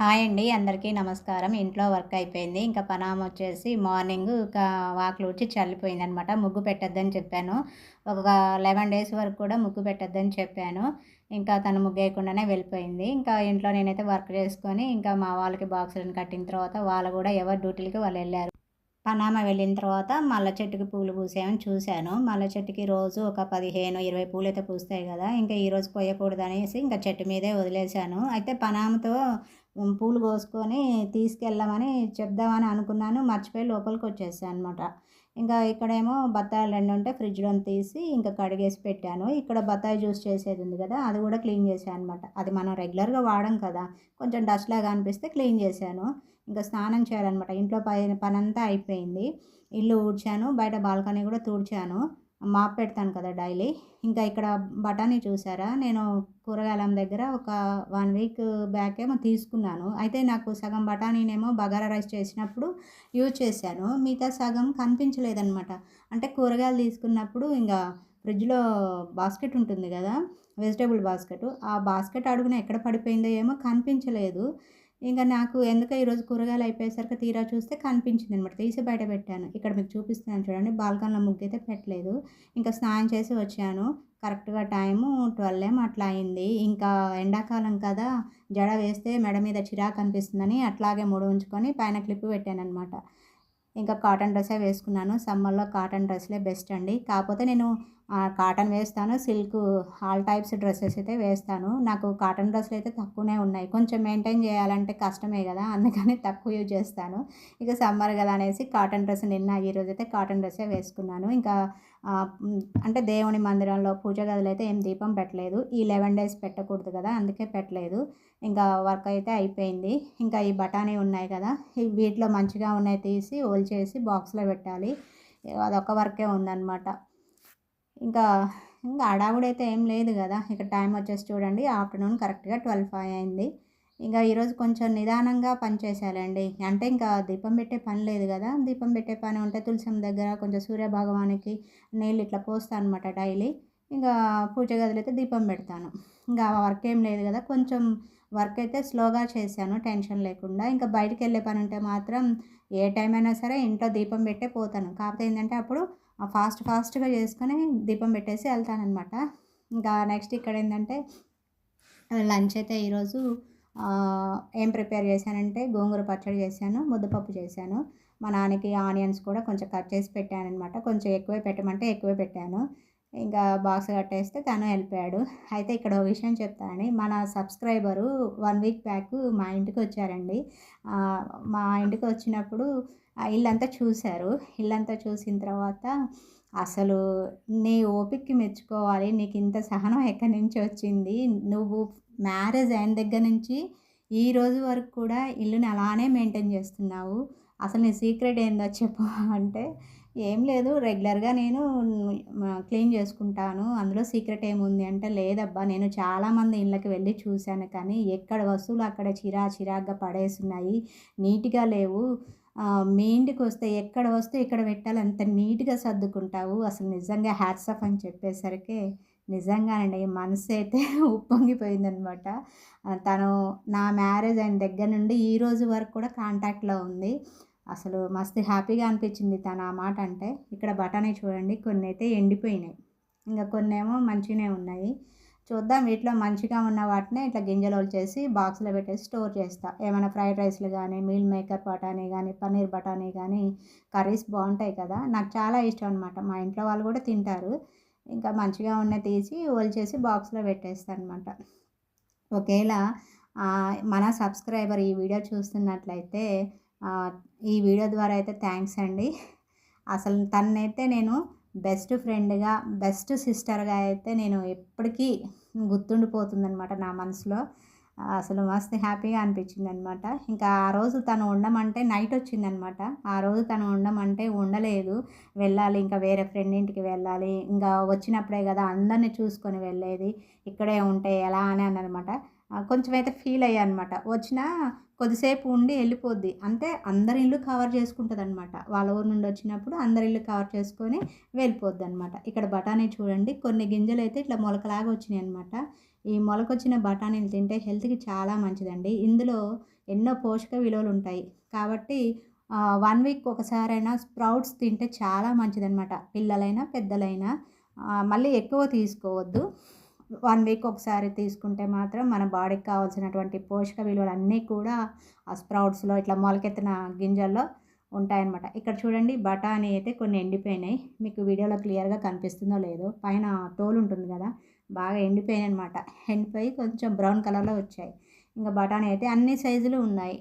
Hi అండి అందరికీ నమస్కారం. ఇంట్లో వర్క్ అయిపోయింది. ఇంకా పనామ వచ్చేసి మార్నింగ్ ఇంకా వాకిలు ఊడ్చి చల్లిపోయింది అనమాట ముగ్గు పెట్టద్దని చెప్పాను. ఒక లెవెన్ డేస్ వరకు కూడా ముగ్గు పెట్టద్దని చెప్పాను. ఇంకా తను ముగ్గు వేయకుండానే వెళ్ళిపోయింది. ఇంకా ఇంట్లో నేనైతే వర్క్ చేసుకొని ఇంకా మా వాళ్ళకి బాక్సులను కట్టిన తర్వాత వాళ్ళు కూడా ఎవరు డ్యూటీలకి వాళ్ళు వెళ్ళారు. పనామ వెళ్ళిన తర్వాత మల్ల చెట్టుకి పూలు పూసామని చూశాను. మల్ల చెట్టుకి రోజు ఒక పదిహేను ఇరవై పూలు అయితే పూస్తాయి కదా. ఇంకా ఈరోజు పోయకూడదు అనేసి ఇంకా చెట్టు మీదే వదిలేశాను. అయితే పనామతో పూలు కోసుకొని తీసుకెళ్ళమని చెప్దామని అనుకున్నాను. మర్చిపోయి లోపలికి వచ్చేసాను అనమాట ఇంకా ఇక్కడేమో బత్తాయిలు రెండు ఉంటే ఫ్రిడ్జ్లో తీసి ఇంకా కడిగేసి పెట్టాను. ఇక్కడ బత్తాయి జ్యూస్ చేసేది ఉంది కదా అది కూడా క్లీన్ చేశాను అనమాట అది మనం రెగ్యులర్గా వాడం కదా. కొంచెం డస్ట్ లాగా అనిపిస్తే క్లీన్ చేశాను. ఇంకా స్నానం చేయాలన్నమాట. ఇంట్లో పని పనంతా అయిపోయింది. ఇల్లు ఊడ్చాను. బయట బాల్కనీ కూడా తుడిచాను. మాప్ పెడతాను కదా డైలీ. ఇంకా ఇక్కడ బఠానీ చూసారా? నేను కూరగాయల దగ్గర ఒక వన్ వీక్ బ్యాక్ ఏమో తీసుకున్నాను. అయితే నాకు సగం బఠానీనేమో బగారా రైస్ చేసినప్పుడు యూజ్ చేశాను. మిగతా సగం కనిపించలేదనమాట అంటే కూరగాయలు తీసుకున్నప్పుడు ఇంకా ఫ్రిడ్జ్లో బాస్కెట్ ఉంటుంది కదా వెజిటేబుల్ బాస్కెట్. ఆ బాస్కెట్ అడుగున ఎక్కడ పడిపోయిందో ఏమో కనిపించలేదు. ఇంకా నాకు ఎందుకో ఈరోజు కూరగాయలు అయిపోయేసరికి తీరా చూస్తే కనిపించింది అనమాట తీసి బయట పెట్టాను. ఇక్కడ మీకు చూపిస్తున్నాను చూడండి. బాల్కన్లో ముగ్గు అయితే పెట్టలేదు. ఇంకా స్నానం చేసి వచ్చాను. కరెక్ట్గా టైము ట్వెల్వ్ ఏం అట్లా అయింది. ఇంకా ఎండాకాలం కదా. జడ వేస్తే మెడ మీద చిరాకు అనిపిస్తుందని అట్లాగే ముడి ఉంచుకొని పైన క్లిప్ పెట్టాను అనమాట ఇంకా కాటన్ డ్రెస్సే వేసుకున్నాను. సమ్మర్లో కాటన్ డ్రెస్లే బెస్ట్ అండి. కాకపోతే నేను కాటన్ వేస్తాను. సిల్క్ ఆల్ టైప్స్ డ్రెస్సెస్ అయితే వేస్తాను. నాకు కాటన్ డ్రెస్సులు అయితే తక్కువనే ఉన్నాయి. కొంచెం మెయింటైన్ చేయాలంటే కష్టమే కదా. అందుకని తక్కువ యూజ్ చేస్తాను. ఇక సమ్మర్ కదా అనేసి కాటన్ డ్రెస్ నిన్న ఈరోజు అయితే కాటన్ డ్రెస్సే వేసుకున్నాను. ఇంకా అంటే దేవుని మందిరంలో పూజ గదిలో అయితే ఏం దీపం పెట్టలేదు. ఈ లెవెన్ డేస్ పెట్టకూడదు కదా అందుకే పెట్టలేదు. ఇంకా వర్క్ అయితే అయిపోయింది. ఇంకా ఈ బఠానీ ఉన్నాయి కదా వీటిలో మంచిగా ఉన్నాయి తీసి ఓల్ చేసి బాక్స్లో పెట్టాలి. అదొక వర్కే ఉందన్నమాట. ఇంకా ఇంకా అడావుడైతే ఏం లేదు కదా ఇక టైం వచ్చేసి చూడండి ఆఫ్టర్నూన్ కరెక్ట్గా ట్వెల్వ్ ఫైవ్ అయింది. ఇంకా ఈరోజు కొంచెం నిదానంగా పనిచేసేయాలండి అంటే ఇంకా దీపం పెట్టే పని లేదు కదా. దీపం పెట్టే పని ఉంటే తులసం దగ్గర కొంచెం సూర్య భగవానికి నీళ్ళు ఇట్లా పోస్తాను అనమాట డైలీ. ఇంకా పూజ గదిలో అయితే దీపం పెడతాను. ఇంకా వర్క్ ఏం లేదు కదా. కొంచెం వర్క్ అయితే స్లోగా చేశాను టెన్షన్ లేకుండా. ఇంకా బయటికి వెళ్ళే పని ఉంటే మాత్రం ఏ టైం అయినా సరే ఇంట్లో దీపం పెట్టే పోతాను. కాకపోతే ఏంటంటే అప్పుడు ఫాస్ట్ ఫాస్ట్గా చేసుకొని దీపం పెట్టేసి వెళ్తానమాట ఇంకా నెక్స్ట్ ఇక్కడ ఏంటంటే లంచ్ అయితే ఈరోజు ఏం ప్రిపేర్ చేశానంటే గోంగూర పచ్చడి చేశాను ముద్దపప్పు చేశాను. మా నాన్నకి ఆనియన్స్ కూడా కొంచెం కట్ చేసి పెట్టాను అనమాట కొంచెం ఎక్కువే పెట్టమంటే ఎక్కువే పెట్టాను. ఇంకా బాక్స్ కట్టేస్తే తను వెళ్ళిపోయాడు. అయితే ఇక్కడ ఒక విషయం చెప్తానని మన సబ్స్క్రైబరు వన్ వీక్ బ్యాక్ మా ఇంటికి వచ్చారండి. మా ఇంటికి వచ్చినప్పుడు ఇల్లంతా చూశారు. ఇల్లంతా చూసిన తర్వాత అసలు నీ ఓపిక్కి మెచ్చుకోవాలి. నీకు ఇంత సహనం ఎక్కడి నుంచి వచ్చింది? నువ్వు మ్యారేజ్ అయిన దగ్గర నుంచి ఈ రోజు వరకు కూడా ఇల్లుని అలానే మెయింటైన్ చేస్తున్నావు. అసలు నీ సీక్రెట్ ఏందో చెప్పు అంటే ఏం లేదు రెగ్యులర్గా నేను క్లీన్ చేసుకుంటాను. అందులో సీక్రెట్ ఏముంది అంటే లేదబ్బా నేను చాలామంది ఇళ్ళకి వెళ్ళి చూశాను కానీ ఎక్కడ వస్తువులు అక్కడ చిరా చిరాగ్గా పడేస్తున్నాయి నీట్గా లేవు. మీ ఇంటికి వస్తే ఎక్కడ వస్తే ఇక్కడ పెట్టాలి అంత నీట్గా సర్దుకుంటావు. అసలు నిజంగా హ్యాట్స్ ఆఫ్ అని చెప్పేసరికి నిజంగానండి. మనసు అయితే ఉప్పొంగిపోయిందనమాట. తను నా మ్యారేజ్ అయిన దగ్గర నుండి ఈ రోజు వరకు కూడా కాంటాక్ట్లో ఉంది. అసలు మస్తు హ్యాపీగా అనిపించింది తను ఆ మాట అంటే. ఇక్కడ బఠానీ చూడండి కొన్ని అయితే ఎండిపోయినాయి. ఇంకా కొన్ని ఏమో మంచిగానే ఉన్నాయి. చూద్దాం వీటిలో మంచిగా ఉన్న వాటిని ఇట్లా గింజలు చేసి బాక్స్లో పెట్టేసి స్టోర్ చేస్తా. ఏమైనా ఫ్రైడ్ రైస్లు కానీ మీల్ మేకర్ బఠానీ కానీ పన్నీర్ బఠానీ కానీ కర్రీస్ బాగుంటాయి కదా. నాకు చాలా ఇష్టం అనమాట మా ఇంట్లో వాళ్ళు కూడా తింటారు. ఇంకా మంచిగా ఉన్న తీసి చేసి బాక్స్లో పెట్టేస్తాను అనమాట ఒకవేళ మన సబ్స్క్రైబర్ ఈ వీడియో చూస్తున్నట్లయితే ఈ వీడియో ద్వారా అయితే థ్యాంక్స్ అండి. అసలు తనైతే నేను బెస్ట్ ఫ్రెండ్గా బెస్ట్ సిస్టర్గా అయితే నేను ఎప్పటికీ గుర్తుండిపోతుందనమాట నా మనసులో. అసలు మస్తు హ్యాపీగా అనిపించింది అనమాట ఇంకా ఆ రోజు తను ఉండమంటే నైట్ వచ్చిందనమాట. ఆ రోజు తను ఉండమంటే ఉండలేదు. వెళ్ళాలి ఇంకా వేరే ఫ్రెండ్ ఇంటికి వెళ్ళాలి. ఇంకా వచ్చినప్పుడే కదా అందరిని చూసుకొని వెళ్ళేది. ఇక్కడే ఉంటే ఎలా అని అన్నమాట కొంచెం అయితే ఫీల్ అయ్యా అనమాట వచ్చినా కొద్దిసేపు ఉండి వెళ్ళిపోద్ది. అంటే అందరి ఇల్లు కవర్ చేసుకుంటుంది అనమాట వాళ్ళ ఊరు నుండి వచ్చినప్పుడు అందరి ఇల్లు కవర్ చేసుకొని వెళ్ళిపోద్ది అనమాట ఇక్కడ బఠానీ చూడండి కొన్ని గింజలు అయితే ఇట్లా మొలకలాగా వచ్చినాయి అనమాట ఈ మొలకొచ్చిన బఠానీలు తింటే హెల్త్కి చాలా మంచిదండి. ఇందులో ఎన్నో పోషక విలువలు ఉంటాయి కాబట్టి వన్ వీక్ ఒకసారైనా స్ప్రౌట్స్ తింటే చాలా మంచిదన్నమాట. పిల్లలైనా పెద్దలైనా మళ్ళీ ఎక్కువ తీసుకోవద్దు. వన్ వీక్ ఒకసారి తీసుకుంటే మాత్రం మన బాడీకి కావాల్సినటువంటి పోషక విలువలు అన్నీ కూడా ఆ స్ప్రౌట్స్లో ఇట్లా మొలకెత్తిన గింజల్లో ఉంటాయన్నమాట. ఇక్కడ చూడండి బఠానీ అయితే కొన్ని ఎండిపోయినాయి. మీకు వీడియోలో క్లియర్గా కనిపిస్తుందో లేదో పైన తోలు ఉంటుంది కదా బాగా ఎండిపోయినాయి అనమాట ఎండిపోయి కొంచెం బ్రౌన్ కలర్లో వచ్చాయి. ఇంకా బఠానీ అయితే అన్ని సైజులు ఉన్నాయి.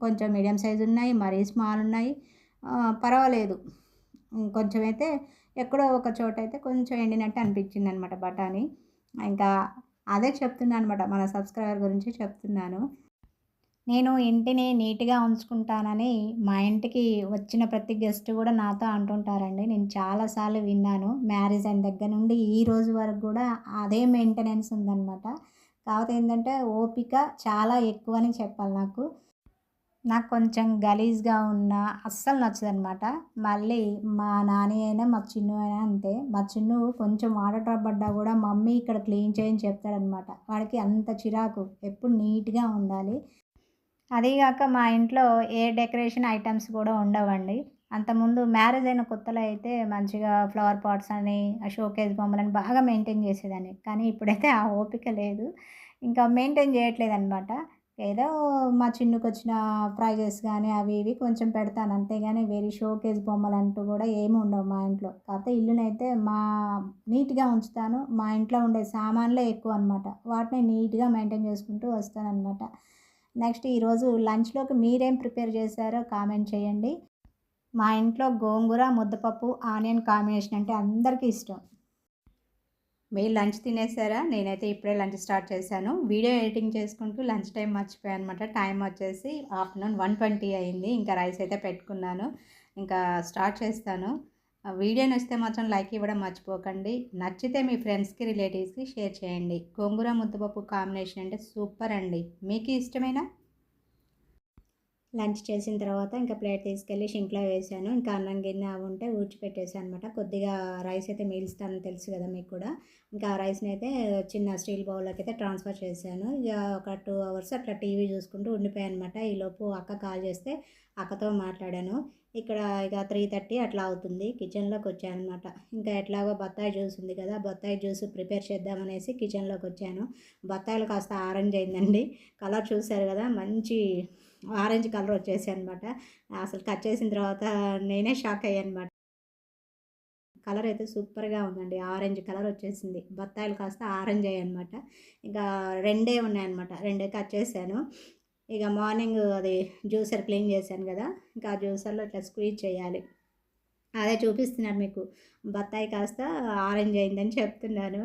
కొంచెం మీడియం సైజు ఉన్నాయి మరీ స్మాల్ ఉన్నాయి. పర్వాలేదు. కొంచెం అయితే ఎక్కడో ఒక చోట అయితే కొంచెం ఎండినట్టు అనిపించింది అనమాట బఠానీ. ఇంకా అదే చెప్తున్నాను అనమాట మన సబ్స్క్రైబర్ గురించి చెప్తున్నాను. నేను ఇంటిని నీట్గా ఉంచుకుంటానని మా ఇంటికి వచ్చిన ప్రతి గెస్ట్ కూడా నాతో అంటుంటారండి. నేను చాలాసార్లు విన్నాను. మ్యారేజ్ అయిన దగ్గర నుండి ఈ రోజు వరకు కూడా అదే మెయింటెనెన్స్ ఉందన్నమాట. కాకపోతే ఏంటంటే ఓపిక చాలా ఎక్కువ అని చెప్పాలి నాకు. నాకు కొంచెం గలీజ్గా ఉన్న అస్సలు నచ్చదనమాట మళ్ళీ మా నాని అయినా మా చిన్ను అయినా అంతే. మా చిన్ను కొంచెం వాటర్ పడ్డా కూడా మమ్మీ ఇక్కడ క్లీన్ చేయని చెప్తాడనమాట వాడికి అంత చిరాకు. ఎప్పుడు నీట్గా ఉండాలి. అదీగాక మా ఇంట్లో ఏ డెకరేషన్ ఐటమ్స్ కూడా ఉండవండి. అంతకుముందు మ్యారేజ్ అయిన కొత్తలో అయితే మంచిగా ఫ్లవర్ పాట్స్ అని షోకేజ్ బొమ్మలని బాగా మెయింటైన్ చేసేదాన్ని. కానీ ఇప్పుడైతే ఆ ఓపిక లేదు. ఇంకా మెయింటైన్ చేయట్లేదు అనమాట ఏదో మా చిన్నుకు వచ్చిన ప్రైజెస్ కానీ అవి ఇవి కొంచెం పెడతాను. అంతేగాని వేరే షోకేజ్ బొమ్మలు అంటూ కూడా ఏమి ఉండవు మా ఇంట్లో. కాకపోతే ఇల్లునైతే మా నీట్గా ఉంచుతాను. మా ఇంట్లో ఉండే సామాన్లే ఎక్కువ అనమాట వాటిని నీట్గా మెయింటైన్ చేసుకుంటూ వస్తాను అనమాట నెక్స్ట్ ఈరోజు లంచ్లోకి మీరేం ప్రిపేర్ చేశారో కామెంట్ చేయండి. మా ఇంట్లో గోంగూర ముద్దపప్పు ఆనియన్ కాంబినేషన్ అంటే అందరికీ ఇష్టం. మీరు లంచ్ తినేసారా? నేనైతే ఇప్పుడే లంచ్ స్టార్ట్ చేశాను. వీడియో ఎడిటింగ్ చేసుకుంటూ లంచ్ టైం మర్చిపోయాను అనమాట టైం వచ్చేసి ఆఫ్టర్నూన్ వన్ ట్వంటీ అయింది. ఇంకా రైస్ అయితే పెట్టుకున్నాను. ఇంకా స్టార్ట్ చేస్తాను. వీడియో నచ్చితే మాత్రం లైక్ ఇవ్వడం మర్చిపోకండి. నచ్చితే మీ ఫ్రెండ్స్కి రిలేటివ్స్కి షేర్ చేయండి. గోంగూర ముద్దపప్పు కాంబినేషన్ అంటే సూపర్ అండి. మీకు ఇష్టమైన? లంచ్ చేసిన తర్వాత ఇంకా ప్లేట్ తీసుకెళ్ళి షింక్లో వేసాను. ఇంకా అన్నం గిన్నె అవి ఉంటే ఊడ్చిపెట్టేసాను అనమాట కొద్దిగా రైస్ అయితే మిగిలిస్తానని తెలుసు కదా మీకు కూడా. ఇంకా ఆ రైస్ని అయితే చిన్న స్టీల్ బౌల్లోకి అయితే ట్రాన్స్ఫర్ చేశాను. ఇక ఒక టూ అవర్స్ అట్లా టీవీ చూసుకుంటూ ఉండిపోయాను అనమాట ఈలోపు అక్క కాల్ చేస్తే అక్కతో మాట్లాడాను. ఇక్కడ ఇక త్రీ థర్టీ అట్లా అవుతుంది. కిచెన్లోకి వచ్చాను అనమాట ఇంకా ఎట్లాగో బత్తాయి జ్యూస్ ఉంది కదా బత్తాయి జ్యూస్ ప్రిపేర్ చేద్దామనేసి కిచెన్లోకి వచ్చాను. బత్తాయిలు కాస్త ఆరెంజ్ అయిందండి. కలర్ చూశారు కదా మంచి ఆరెంజ్ కలర్ వచ్చేసి అనమాట అసలు కట్ చేసిన తర్వాత నేనే షాక్ అయ్యాను అనమాట కలర్ అయితే సూపర్గా ఉందండి. ఆరెంజ్ కలర్ వచ్చేసింది. బత్తాయిలు కాస్త ఆరెంజ్ అయ్యాయి అనమాట ఇంకా రెండే ఉన్నాయన్నమాట. రెండే కట్ చేశాను. ఇక మార్నింగ్ అది జ్యూసర్ క్లీన్ చేశాను కదా ఇంకా ఆ జ్యూసర్లో ఇట్లా స్క్వీజ్ చేయాలి. అదే చూపిస్తున్నాను మీకు. బత్తాయి కాస్త ఆరెంజ్ అయిందని చెప్తున్నాను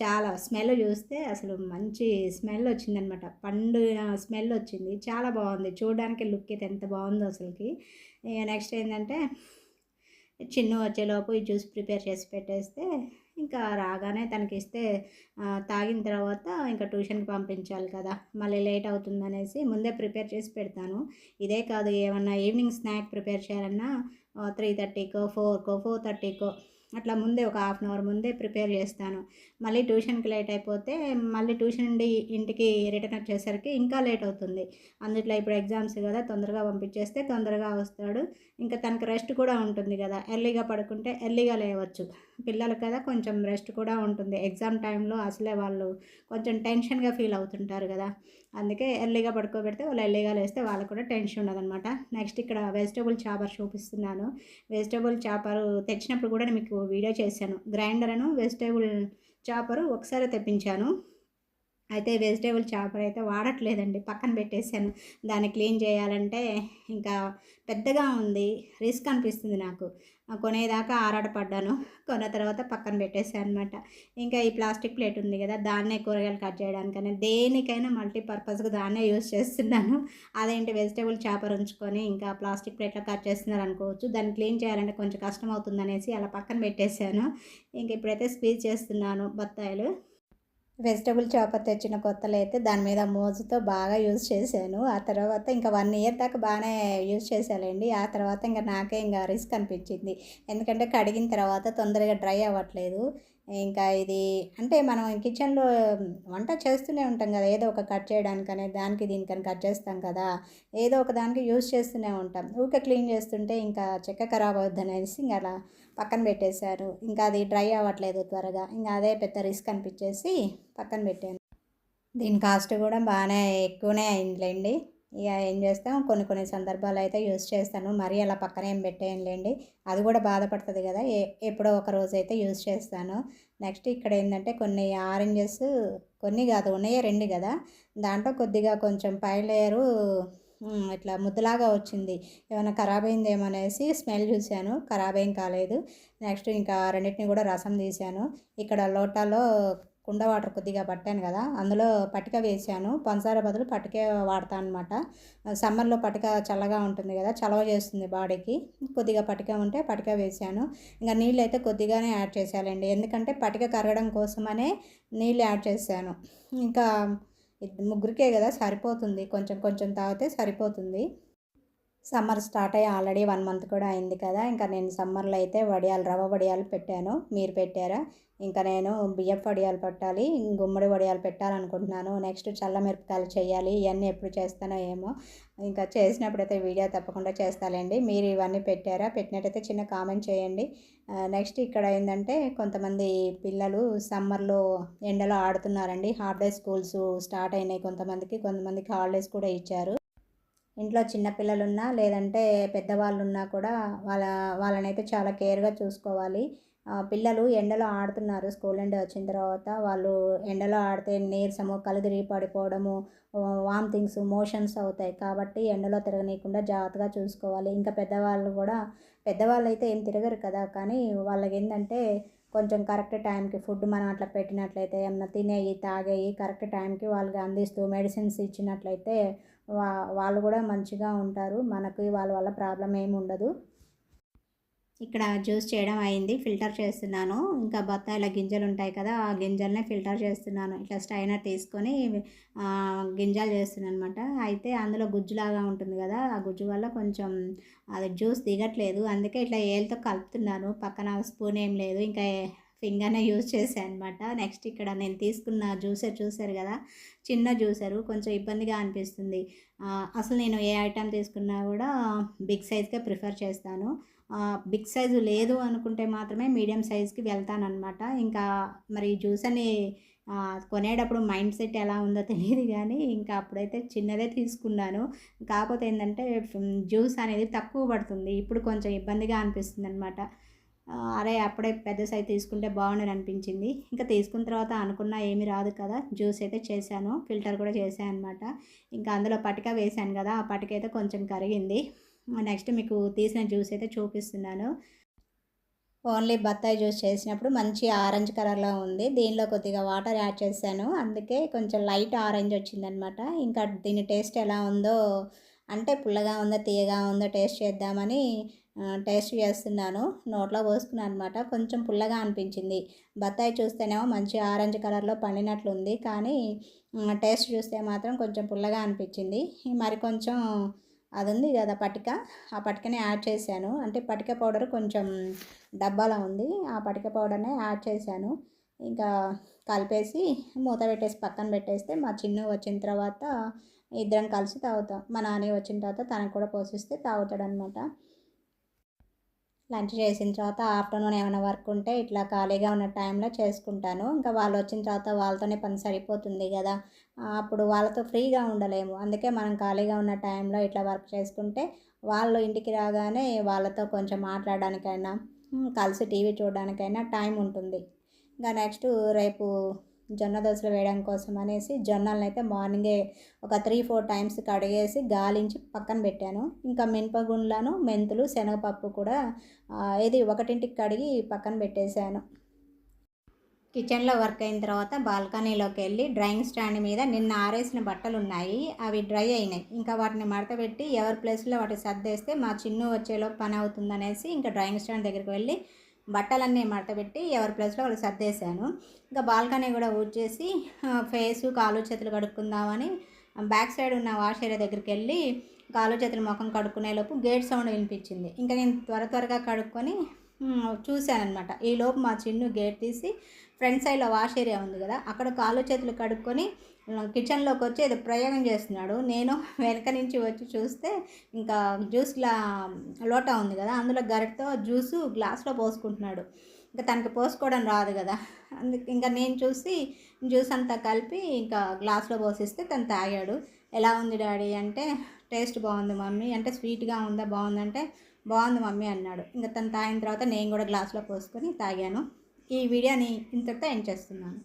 చాలా స్మెల్ చూస్తే అసలు మంచి స్మెల్ వచ్చిందనమాట. పండు స్మెల్ వచ్చింది. చాలా బాగుంది. చూడడానికి లుక్ అయితే ఎంత బాగుందో అసలుకి. నెక్స్ట్ ఏంటంటే చిన్న వచ్చేలోపు ఈ జ్యూస్ ప్రిపేర్ చేసి పెట్టేస్తే ఇంకా రాగానే తనకి ఇస్తే తాగిన తర్వాత ఇంకా ట్యూషన్కి పంపించాలి కదా మళ్ళీ లేట్ అవుతుంది అనేసి ముందే ప్రిపేర్ చేసి పెడతాను. ఇదే కాదు ఏమన్నా ఈవినింగ్ స్నాక్ ప్రిపేర్ చేయాలన్నా త్రీ థర్టీకో ఫోర్కో ఫోర్ థర్టీకో అట్లా ముందే ఒక హాఫ్ అన్ అవర్ ముందే ప్రిపేర్ చేస్తాను. మళ్ళీ ట్యూషన్కి లేట్ అయిపోతే మళ్ళీ ట్యూషన్ నుండి ఇంటికి రిటర్న్ వచ్చేసరికి ఇంకా లేట్ అవుతుంది. అందుట్లో ఇప్పుడు ఎగ్జామ్స్ కదా తొందరగా పంపించేస్తే తొందరగా వస్తాడు. ఇంకా తనకు రెస్ట్ కూడా ఉంటుంది కదా ఎర్లీగా పడుకుంటే ఎర్లీగా లేవచ్చు. పిల్లలు కదా కొంచెం రెస్ట్ కూడా ఉంటుంది. ఎగ్జామ్ టైంలో అసలే వాళ్ళు కొంచెం టెన్షన్గా ఫీల్ అవుతుంటారు కదా. అందుకే ఎర్లీగా పడుకోబెడితే వాళ్ళు ఎర్లీగా లేస్తే వాళ్ళకు కూడా టెన్షన్ ఉండదన్నమాట. నెక్స్ట్ ఇక్కడ వెజిటేబుల్ చాపర్ చూపిస్తున్నాను. వెజిటేబుల్ చాపర్ తెచ్చినప్పుడు కూడా మీకు వీడియో చేశాను. గ్రైండర్ అను వెజిటేబుల్ చాపరు ఒకసారి తెప్పించాను. అయితే వెజిటేబుల్ చాపర్ అయితే వాడట్లేదండి. పక్కన పెట్టేశాను. దాన్ని క్లీన్ చేయాలంటే ఇంకా పెద్దగా ఉంది. రిస్క్ అనిపిస్తుంది నాకు. కొనేదాకా ఆరాటపడ్డాను. కొన్న తర్వాత పక్కన పెట్టేసాను అనమాట ఇంకా ఈ ప్లాస్టిక్ ప్లేట్ ఉంది కదా దాన్నే కూరగాయలు కట్ చేయడానికైనా దేనికైనా మల్టీపర్పస్గా దాన్నే యూస్ చేస్తున్నాను. అదేంటి వెజిటేబుల్ చాపర్ ఉంచుకొని ఇంకా ప్లాస్టిక్ ప్లేట్లో కట్ చేస్తున్నారు అనుకోవచ్చు. దాన్ని క్లీన్ చేయాలంటే కొంచెం కష్టం అవుతుందనేసి అలా పక్కన పెట్టేశాను. ఇంక ఇప్పుడైతే స్పీచ్ చేస్తున్నాను బత్తాయిలు. వెజిటబుల్ చాపర్ తెచ్చిన కొత్తలో అయితే దాని మీద మోజుతో బాగా యూజ్ చేశాను. ఆ తర్వాత ఇంకా వన్ ఇయర్ దాకా బాగానే యూజ్ చేశానండి. ఆ తర్వాత ఇంకా నాకే ఇంకా రిస్క్ అనిపించింది. ఎందుకంటే కడిగిన తర్వాత తొందరగా డ్రై అవ్వట్లేదు. ఇంకా ఇది అంటే మనం కిచెన్లో వంట చేస్తూనే ఉంటాం కదా ఏదో ఒక కట్ చేయడానికనే దానికి దీనికని కట్ చేస్తాం కదా ఏదో ఒక దానికి యూజ్ చేస్తూనే ఉంటాం. ఊరికే క్లీన్ చేస్తుంటే ఇంకా చెక్క ఖరాబ్ అవుద్ది అనేసి ఇంకా అలా పక్కన పెట్టేశారు. ఇంకా అది డ్రై అవ్వట్లేదు త్వరగా. ఇంకా అదే పెద్ద రిస్క్ అనిపించేసి పక్కన పెట్టాను. దీని కాస్ట్ కూడా బాగానే ఎక్కువనే అయిందిలేండి. ఇక ఏం చేస్తాం? కొన్ని కొన్ని సందర్భాలు అయితే యూస్ చేస్తాను. మరీ అలా పక్కన ఏం పెట్టేయంలేండి అది కూడా బాధపడుతుంది కదా. ఏ ఎప్పుడో ఒక రోజు అయితే యూస్ చేస్తాను. నెక్స్ట్ ఇక్కడ ఏంటంటే కొన్ని ఆరెంజెస్ కొన్ని కాదు ఉన్నాయే రెండు కదా. దాంట్లో కొద్దిగా కొంచెం పై లేయరు ఇట్లా ముద్దలాగా వచ్చింది. ఏమైనా ఖరాబ్ అయిందేమో అనేసి స్మెల్ చూశాను. ఖరాబ్ ఏం కాలేదు. నెక్స్ట్ ఇంకా రెండింటిని కూడా రసం తీశాను. ఇక్కడ లోటాలో కుండ వాటర్ కొద్దిగా పట్టాను కదా అందులో పటిక వేసాను పంచదార బదులు పటికే వాడతాను అనమాట సమ్మర్లో పటిక చల్లగా ఉంటుంది కదా చలవ చేస్తుంది బాడీకి. కొద్దిగా పటిక ఉంటే పటిక వేసాను ఇంకా నీళ్ళు అయితే కొద్దిగానే యాడ్ చేసేయాలండి ఎందుకంటే పటిక కరగడం కోసమనే నీళ్ళు యాడ్ చేశాను. ఇంకా ముగ్గురికే కదా సరిపోతుంది. కొంచెం కొంచెం తాగితే సరిపోతుంది. సమ్మర్ స్టార్ట్ అయ్యి ఆల్రెడీ వన్ మంత్ కూడా అయింది కదా. ఇంకా నేను సమ్మర్లో అయితే వడియాలు రవ్వ వడియాలు పెట్టాను. మీరు పెట్టారా? ఇంకా నేను బియ్యపు వడియాలు పెట్టాలి గుమ్మడి వడియాలు పెట్టాలనుకుంటున్నాను. నెక్స్ట్ చల్ల మిరపకాయలు చేయాలి ఇవన్నీ ఎప్పుడు చేస్తానో ఏమో. ఇంకా చేసినప్పుడైతే వీడియో తప్పకుండా చేస్తానండి మీరు ఇవన్నీ పెట్టారా? పెట్టినట్టయితే చిన్న కామెంట్ చేయండి. నెక్స్ట్ ఇక్కడ ఏంటంటే కొంతమంది పిల్లలు సమ్మర్లో ఎండలో ఆడుతున్నారండి. హాఫ్ డే స్కూల్స్ స్టార్ట్ అయినాయి కొంతమందికి. కొంతమందికి హాలిడేస్ కూడా ఇచ్చారు. ఇంట్లో చిన్నపిల్లలున్నా లేదంటే పెద్దవాళ్ళు ఉన్నా కూడా వాళ్ళ వాళ్ళనైతే చాలా కేర్గా చూసుకోవాలి. పిల్లలు ఎండలో ఆడుతున్నారు. స్కూల్ నుండి వచ్చిన తర్వాత వాళ్ళు ఎండలో ఆడితే నీరసము కళ్ళు తిరిగి పడిపోవడము వామిటింగ్స్ మోషన్స్ అవుతాయి. కాబట్టి ఎండలో తిరగనీయకుండా జాగ్రత్తగా చూసుకోవాలి. ఇంకా పెద్దవాళ్ళు కూడా పెద్దవాళ్ళు అయితే ఏం తిరగరు కదా. కానీ వాళ్ళకి ఏంటంటే కొంచెం కరెక్ట్ టైంకి ఫుడ్ మనం అట్లా పెట్టినట్లయితే ఏమన్నా తినేయి తాగేయి కరెక్ట్ టైంకి వాళ్ళకి అందిస్తూ మెడిసిన్స్ ఇచ్చినట్లయితే వా వాళ్ళు కూడా మంచిగా ఉంటారు. మనకి వాళ్ళ వల్ల ప్రాబ్లం ఏమి ఉండదు. ఇక్కడ జ్యూస్ చేయడం అయింది. ఫిల్టర్ చేస్తున్నాను. ఇంకా బత్తాయిల గింజలు ఉంటాయి కదా ఆ గింజలనే ఫిల్టర్ చేస్తున్నాను. ఇట్లా స్టైనర్ తీసుకొని గింజలు చేస్తున్నాను అనమాట అయితే అందులో గుజ్జులాగా ఉంటుంది కదా ఆ గుజ్జు వల్ల కొంచెం అది జ్యూస్ దిగట్లేదు. అందుకే ఇట్లా ఏళ్ళతో కలుపుతున్నాను. పక్కన స్పూన్ ఏం లేదు. ఇంకా ఫింగర్నే యూజ్ చేశాను అనమాట నెక్స్ట్ ఇక్కడ నేను తీసుకున్న జ్యూసర్ చూసారు కదా? చిన్న జ్యూసరు. కొంచెం ఇబ్బందిగా అనిపిస్తుంది. అసలు నేను ఏ ఐటెం తీసుకున్నా కూడా బిగ్ సైజ్కే ప్రిఫర్ చేస్తాను. బిగ్ సైజు లేదు అనుకుంటే మాత్రమే మీడియం సైజ్కి వెళ్తానన్నమాట. ఇంకా మరి జ్యూస్ అని కొనేటప్పుడు మైండ్ సెట్ ఎలా ఉందో తెలియదు కానీ ఇంకా అప్పుడైతే చిన్నదే తీసుకున్నాను. కాకపోతే ఏంటంటే జ్యూస్ అనేది తక్కువ పడుతుంది. ఇప్పుడు కొంచెం ఇబ్బందిగా అనిపిస్తుంది అనమాట అరే అప్పుడే పెద్ద సైజ్ తీసుకుంటే బాగుండని అనిపించింది. ఇంకా తీసుకున్న తర్వాత అనుకున్నా ఏమీ రాదు కదా జ్యూస్ అయితే చేశాను ఫిల్టర్ కూడా చేశాను అనమాట ఇంకా అందులో పటిక వేశాను కదా ఆ పటిక అయితే కొంచెం కరిగింది. నెక్స్ట్ మీకు తీసిన జ్యూస్ అయితే చూపిస్తున్నాను. ఓన్లీ బత్తాయి జ్యూస్ చేసినప్పుడు మంచి ఆరెంజ్ కలర్లో ఉంది. దీనిలో కొద్దిగా వాటర్ యాడ్ చేశాను. అందుకే కొంచెం లైట్ ఆరెంజ్ వచ్చిందనమాట ఇంకా దీని టేస్ట్ ఎలా ఉందో అంటే పుల్లగా ఉందో తీయగా ఉందో టేస్ట్ చేద్దామని టేస్ట్ చేస్తున్నాను. నోట్లో పోసుకున్నాను అనమాట కొంచెం పుల్లగా అనిపించింది. బత్తాయి చూస్తేనేమో మంచి ఆరెంజ్ కలర్లో పండినట్లుంది. కానీ టేస్ట్ చూస్తే మాత్రం కొంచెం పుల్లగా అనిపించింది. మరి కొంచెం అది ఉంది కదా పటిక. ఆ పటికని యాడ్ చేశాను. అంటే పటిక పౌడర్ కొంచెం డబ్బాలో ఉంది. ఆ పటిక పౌడర్నే యాడ్ చేశాను. ఇంకా కలిపేసి మూత పెట్టేసి పక్కన పెట్టేస్తే మా చిన్ను వచ్చిన తర్వాత ఇద్దరం కలిసి తాగుతాం. మా నాని వచ్చిన తర్వాత తనకు కూడా పోషిస్తే తాగుతాడనమాట లంచ్ చేసిన తర్వాత ఆఫ్టర్నూన్ ఏమైనా వర్క్ ఉంటే ఇట్లా ఖాళీగా ఉన్న టైంలో చేసుకుంటాను. ఇంకా వాళ్ళు వచ్చిన తర్వాత వాళ్ళతోనే పని సరిపోతుంది కదా. అప్పుడు వాళ్ళతో ఫ్రీగా ఉండలేము. అందుకే మనం ఖాళీగా ఉన్న టైంలో ఇట్లా వర్క్ చేసుకుంటే వాళ్ళు ఇంటికి రాగానే వాళ్ళతో కొంచెం మాట్లాడడానికైనా కలిసి టీవీ చూడడానికైనా టైం ఉంటుంది. ఇంకా నెక్స్ట్ రేపు జొన్న దోశలు వేయడం కోసం అనేసి జొన్నలను అయితే మార్నింగే ఒక త్రీ ఫోర్ టైమ్స్ కడిగేసి గాలించి పక్కన పెట్టాను. ఇంకా మినపగుండ్లను మెంతులు శనగపప్పు కూడా ఇది ఒకటింటికి కడిగి పక్కన పెట్టేశాను. కిచెన్లో వర్క్ అయిన తర్వాత బాల్కనీలోకి వెళ్ళి డ్రాయింగ్ స్టాండ్ మీద నిన్న ఆరేసిన బట్టలు ఉన్నాయి అవి డ్రై అయినాయి. ఇంకా వాటిని మడతపెట్టి ఎవరి ప్లేస్లో వాటి సర్దేస్తే మా చిన్ను వచ్చేలోపు పని అవుతుందనేసి ఇంకా డ్రాయింగ్ స్టాండ్ దగ్గరికి వెళ్ళి బట్టలన్నీ మడత పెట్టి ఎవరి ప్లేస్లో వాళ్ళు సర్దేశాను. ఇంకా బాల్కనీ కూడా ఊడ్చేసి ఫేసు కాలు చేతులు కడుక్కుందామని బ్యాక్ సైడ్ ఉన్న వాష్ ఏరియా దగ్గరికి వెళ్ళి కాలు చేతులు ముఖం కడుక్కునేలోపు గేట్ సౌండ్ వినిపించింది. ఇంకా నేను త్వర త్వరగా కడుక్కొని చూశానమాట ఈలోపు మా చిన్ను గేట్ తీసి ఫ్రంట్ సైడ్లో వాష్ ఏరియా ఉంది కదా అక్కడ కాళ్ళు చేతులు కడుక్కొని కిచెన్లోకి వచ్చి ఏదో ప్రయోగం చేస్తున్నాడు. నేను వెనక నుంచి వచ్చి చూస్తే ఇంకా జ్యూస్లా లోటా ఉంది కదా అందులో గరిటతో జ్యూసు గ్లాస్లో పోసుకుంటున్నాడు. ఇంకా తనకి పోసుకోవడం రాదు కదా అందుకు ఇంకా నేను చూసి జ్యూస్ అంతా కలిపి ఇంకా గ్లాస్లో పోసిస్తే తను తాగాడు. ఎలా ఉంది డాడీ అంటే టేస్ట్ బాగుంది మమ్మీ అంటే స్వీట్గా ఉందా బాగుందంటే బాగుంది మమ్మీ అన్నాడు. ఇంకా తను తాగిన తర్వాత నేను కూడా గ్లాస్లో పోసుకొని తాగాను. ఈ వీడియోని ఇంతటితో ఎండ్ చేస్తున్నాను.